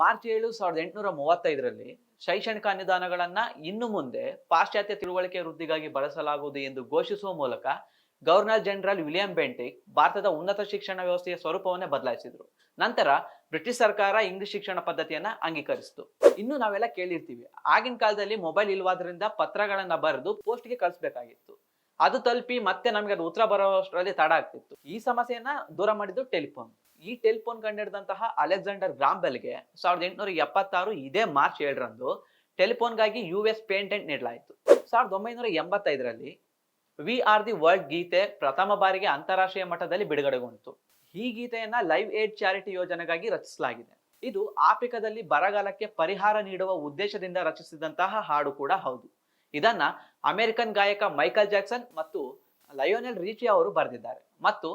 March ಏಳು ಸಾವಿರದ ಎಂಟುನೂರ ಮೂವತ್ತೈದರಲ್ಲಿ ಶೈಕ್ಷಣಿಕ ಅನುದಾನಗಳನ್ನ ಇನ್ನು ಮುಂದೆ ಪಾಶ್ಚಾತ್ಯ ತಿಳುವಳಿಕೆ ವೃದ್ಧಿಗಾಗಿ ಬಳಸಲಾಗುವುದು ಎಂದು ಘೋಷಿಸುವ ಮೂಲಕ ಗವರ್ನರ್ ಜನರಲ್ ವಿಲಿಯಂ ಬೆಂಟಿಕ್ ಭಾರತದ ಉನ್ನತ ಶಿಕ್ಷಣ ವ್ಯವಸ್ಥೆಯ ಸ್ವರೂಪವನ್ನೇ ಬದಲಾಯಿಸಿದ್ರು. ನಂತರ ಬ್ರಿಟಿಷ್ ಸರ್ಕಾರ ಇಂಗ್ಲಿಷ್ ಶಿಕ್ಷಣ ಪದ್ಧತಿಯನ್ನ ಅಂಗೀಕರಿಸಿತು. ಇನ್ನು ನಾವೆಲ್ಲ ಕೇಳಿರ್ತೀವಿ. ಆಗಿನ ಕಾಲದಲ್ಲಿ ಮೊಬೈಲ್ ಇಲ್ವಾದ್ರಿಂದ ಪತ್ರಗಳನ್ನ ಬರೆದು ಪೋಸ್ಟ್ಗೆ ಕಳಿಸ್ಬೇಕಾಗಿತ್ತು. ಅದು ತಲುಪಿ ಮತ್ತೆ ನಮಗೆ ಅದು ಉತ್ತರ ಬರೋಷ್ಟರಲ್ಲಿ ತಡ ಆಗ್ತಿತ್ತು. ಈ ಸಮಸ್ಯೆಯನ್ನ ದೂರ ಮಾಡಿದ್ದು ಟೆಲಿಫೋನ್. ಈ ಟೆಲಿಫೋನ್ ಕಂಡಿಡಿದಂತಹ ಅಲೆಕ್ಸಾಂಡರ್ ಗ್ರಾಂಬೆಲ್ಗೆ ಸಾವಿರದ ಎಂಟುನೂರ ಎಪ್ಪತ್ತಾರು ಇದೇ ಮಾರ್ಚ್ ಏಳರಂದು ಟೆಲಿಫೋನ್ಗಾಗಿ ಯು ಎಸ್ ಪೇಟೆಂಟ್ ನೀಡಲಾಯಿತು. ಸಾವಿರದ ಒಂಬೈನೂರ ಎಂಬತ್ತೈದರಲ್ಲಿ ವಿ ಆರ್ ದಿ ವರ್ಲ್ಡ್ ಗೀತೆ ಪ್ರಥಮ ಬಾರಿಗೆ ಅಂತಾರಾಷ್ಟ್ರೀಯ ಮಟ್ಟದಲ್ಲಿ ಬಿಡುಗಡೆಗೊಂಡಿತು ಈ ಗೀತೆಯನ್ನ ಲೈವ್ ಏಡ್ ಚಾರಿಟಿ ಯೋಜನೆಗಾಗಿ ರಚಿಸಲಾಗಿದೆ. ಇದು ಆಫ್ರಿಕಾದಲ್ಲಿ ಬರಗಾಲಕ್ಕೆ ಪರಿಹಾರ ನೀಡುವ ಉದ್ದೇಶದಿಂದ ರಚಿಸಿದಂತಹ ಹಾಡು ಕೂಡ ಹೌದು. ಇದನ್ನ ಅಮೆರಿಕನ್ ಗಾಯಕ ಮೈಕಲ್ ಜಾಕ್ಸನ್ ಮತ್ತು ಲಯೋನೆಲ್ ರೀಚಿ ಅವರು ಬರೆದಿದ್ದಾರೆ. ಮತ್ತು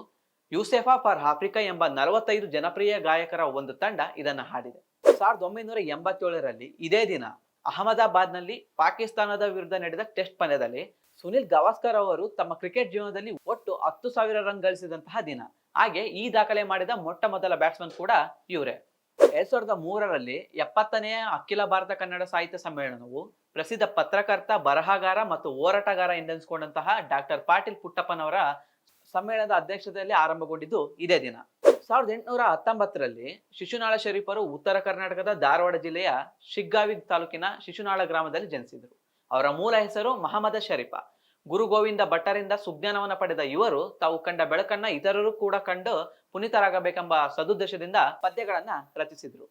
ಯೂಸೆಫಾ ಫಾರ್ ಆಫ್ರಿಕಾ ಎಂಬ ನಲವತ್ತೈದು ಜನಪ್ರಿಯ ಗಾಯಕರ ಒಂದು ತಂಡ ಇದನ್ನ ಹಾಡಿದೆ. ಸಾವಿರದ ಒಂಬೈನೂರ ಎಂಬತ್ತೇಳರಲ್ಲಿ ಇದೇ ದಿನ ಅಹಮದಾಬಾದ್ನಲ್ಲಿ ಪಾಕಿಸ್ತಾನದ ವಿರುದ್ಧ ನಡೆದ ಟೆಸ್ಟ್ ಪಂದ್ಯದಲ್ಲಿ ಸುನಿಲ್ ಗವಾಸ್ಕರ್ ಅವರು ತಮ್ಮ ಕ್ರಿಕೆಟ್ ಜೀವನದಲ್ಲಿ ಒಟ್ಟು ಹತ್ತು ಸಾವಿರ ರನ್ ಗಳಿಸಿದಂತಹ ದಿನ. ಹಾಗೆ ಈ ದಾಖಲೆ ಮಾಡಿದ ಮೊಟ್ಟ ಮೊದಲ ಬ್ಯಾಟ್ಸ್ಮನ್ ಕೂಡ ಇವರೇ. ಎರಡ್ ಸಾವಿರದ ಮೂರರಲ್ಲಿ ಎಪ್ಪತ್ತನೆಯ ಅಖಿಲ ಭಾರತ ಕನ್ನಡ ಸಾಹಿತ್ಯ ಸಮ್ಮೇಳನವು ಪ್ರಸಿದ್ಧ ಪತ್ರಕರ್ತ, ಬರಹಗಾರ ಮತ್ತು ಹೋರಾಟಗಾರ ಎಂದೆನಿಸಿಕೊಂಡಂತಹ ಡಾಕ್ಟರ್ ಪಾಟೀಲ್ ಪುಟ್ಟಪ್ಪನವರ ಸಮ್ಮೇಳನದ ಅಧ್ಯಕ್ಷತೆಯಲ್ಲಿ ಆರಂಭಗೊಂಡಿದ್ದು ಇದೇ ದಿನ. ಸಾವಿರದ ಎಂಟುನೂರ ಹತ್ತೊಂಬತ್ತರಲ್ಲಿ ಶಿಶುನಾಳ ಶರೀಫರು ಉತ್ತರ ಕರ್ನಾಟಕದ ಧಾರವಾಡ ಜಿಲ್ಲೆಯ ಶಿಗ್ಗಾವಿ ತಾಲೂಕಿನ ಶಿಶುನಾಳ ಗ್ರಾಮದಲ್ಲಿ ಜನಿಸಿದರು. ಅವರ ಮೂಲ ಹೆಸರು ಮಹಮ್ಮದ ಶರೀಫ. ಗುರು ಗೋವಿಂದ ಭಟ್ಟರಿಂದ ಸುಜ್ಞಾನವನ್ನ ಪಡೆದ ಇವರು ತಾವು ಕಂಡ ಬೆಳಕನ್ನ ಇತರರು ಕೂಡ ಕಂಡು ಪುನೀತರಾಗಬೇಕೆಂಬ ಸದುದ್ದೇಶದಿಂದ ಪದ್ಯಗಳನ್ನ ರಚಿಸಿದರು.